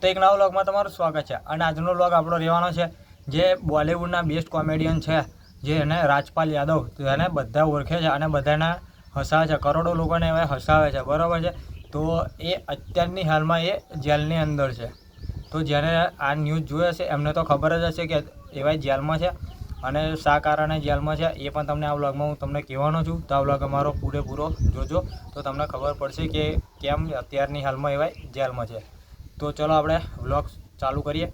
તો એક નવા વ્લોગમાં તમારું સ્વાગત છે. અને આજનો વ્લોગ આપણો રહેવાનો છે જે બોલિવૂડના બેસ્ટ કોમેડિયન છે, જે એને રાજપાલ યાદવ એને બધા ઓળખે છે અને બધાને હસાવે છે. કરોડો લોકોને હવે હસાવે છે. બરાબર છે? તો એ અત્યારની હાલમાં એ જેલની અંદર છે. તો જેને આ ન્યૂઝ જોયો છે એમને તો ખબર જ હશે કે એવા જેલમાં છે અને શા કારણે જેલમાં છે, એ પણ તમને આ વ્લોગમાં હું તમને કહેવાનો છું. તો આ વ્લોગ અમારો પૂરેપૂરો જોજો. તો તમને ખબર પડશે કે કેમ અત્યારની હાલમાં એવા જેલમાં છે. તો ચલો આપણે વ્લોગ ચાલુ કરીએ.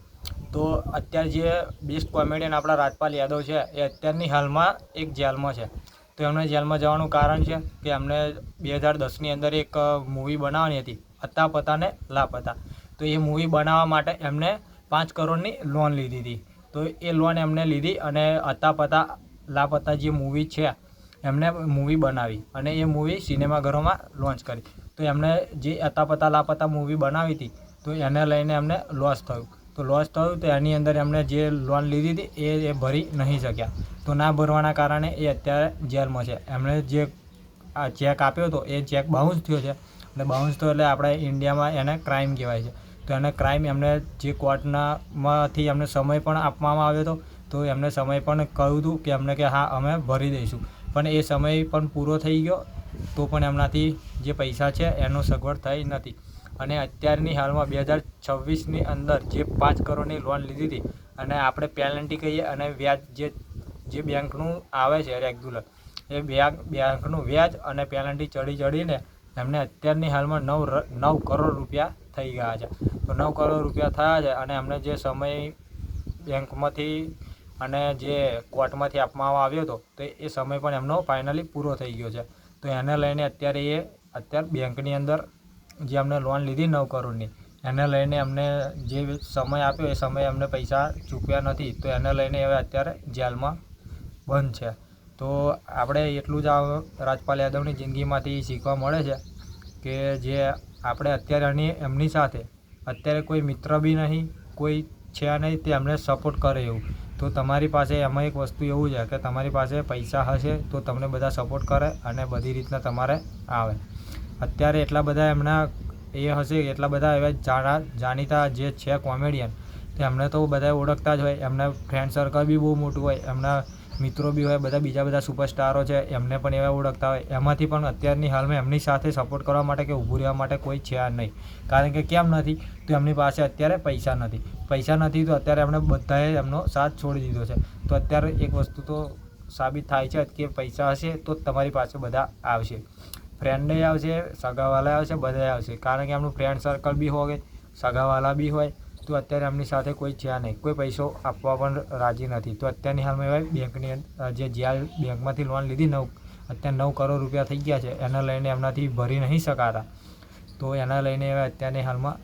તો અત્યારે જે બેસ્ટ કોમેડિયન આપણા રાજપાલ યાદવ છે, એ અત્યારની હાલમાં એક જેલમાં છે. તો એમને જેલમાં જવાનું કારણ છે કે એમને બે હજાર દસની અંદર એક મૂવી બનાવવાની હતી, અતા પતાને લાપતા તો એ મૂવી બનાવવા માટે એમને પાંચ કરોડની લોન લીધી હતી. તો એ લોન એમને લીધી અને અતા પતા લાપતા જે મૂવી છે, એમને મૂવી બનાવી અને એ મૂવી સિનેમાઘરોમાં લોન્ચ કરી. તો એમણે જે અતા પતા લાપતા મૂવી બનાવી હતી તો એને લઈને એમને લોસ થયું. તો લોસ થયું તો એની અંદર એમણે જે લોન લીધી હતી એ એ ભરી નહીં શક્યા. તો ના ભરવાના કારણે એ અત્યારે જેલમાં છે. એમણે જે આ ચેક આપ્યો હતો, એ ચેક બાઉન્સ થયો છે. અને બાઉન્સ થયો એટલે આપણે ઇન્ડિયામાં એને ક્રાઇમ કહેવાય છે. તો એને ક્રાઇમ એમને જે કોર્ટનામાંથી એમને સમય પણ આપવામાં આવ્યો હતો, તો એમને સમય પણ કહ્યું હતું કે એમને કે હા, અમે ભરી દઈશું. પણ એ સમય પણ પૂરો થઈ ગયો, તો પણ એમનાથી જે પૈસા છે એનો સગવડ થઈ નથી. અને અત્યારની હાલમાં બે હજાર છવ્વીસની અંદર જે પાંચ કરોડની લોન લીધી હતી અને આપણે પેનલ્ટી કહીએ અને વ્યાજ જે જે બેંકનું આવે છે રેગ્યુલર એ બેંક બેંકનું વ્યાજ અને પેનલ્ટી ચડી ચડીને એમને અત્યારની હાલમાં નવ નવ કરોડ રૂપિયા થઈ ગયા છે. તો નવ કરોડ રૂપિયા થયા છે અને એમને જે સમય બેંકમાંથી અને જે કોર્ટમાંથી આપવામાં આવ્યો હતો, તો એ સમય પણ એમનો ફાઇનલી પૂરો થઈ ગયો છે. તો એને લઈને અત્યારે એ, અત્યારે બેંકની અંદર જે અમને લોન લીધી નવ કરોડની, એને લઈને અમને જે સમય આપ્યો એ સમયે અમને પૈસા ચૂકવ્યા નથી, તો એને લઈને હવે અત્યારે જેલમાં બંધ છે. તો આપણે એટલું જ આ રાજપાલ યાદવની જિંદગીમાંથી શીખવા મળે છે કે જે આપણે અત્યારે એમની સાથે અત્યારે કોઈ મિત્ર બી નહીં, કોઈ છે નહીં, તે અમને સપોર્ટ કરે એવું. તો તમારી પાસે એમાં એક વસ્તુ એવું છે કે તમારી પાસે પૈસા હશે તો તમને બધા સપોર્ટ કરે અને બધી રીતના તમારે આવે. અત્યારે એટલા બધા એમના એ હશે, એટલા બધા એવા જાણા, જાણીતા જે છે કોમેડિયન તો એમને તો બધા ઓળખતા જ હોય. એમના ફ્રેન્ડ સર્કલ બી બહુ મોટું હોય, એમના મિત્રો બી હોય, બધા બીજા બધા સુપરસ્ટારો છે, એમને પણ એવા ઓળખતા હોય. એમાંથી પણ અત્યારની હાલમાં એમની સાથે સપોર્ટ કરવા માટે કે ઊભું રહેવા માટે કોઈ છે નહીં. કારણ કે કેમ નથી? તો એમની પાસે અત્યારે પૈસા નથી. પૈસા નથી તો અત્યારે એમણે બધાએ એમનો સાથ છોડી દીધો છે. તો અત્યારે એક વસ્તુ તો સાબિત થાય છે કે પૈસા હશે તો તમારી પાસે બધા આવશે. ફ્રેન્ડે આવશે, સગાવાલા આવશે બધાએ આવશે. કારણ કે એમનું ફ્રેન્ડ સર્કલ બી હોય, સગાવાલા બી હોય, તો અત્યારે એમની સાથે કોઈ છે નહીં. કોઈ પૈસો આપવા પણ રાજી નથી. તો અત્યારની હાલમાં એવા બેંકની જે જ્યાં બેંકમાંથી લોન લીધી નવ, અત્યારે નવ કરોડ રૂપિયા થઈ ગયા છે. એને લઈને એમનાથી ભરી નહીં શકાતા. તો એના લઈને અત્યારની હાલમાં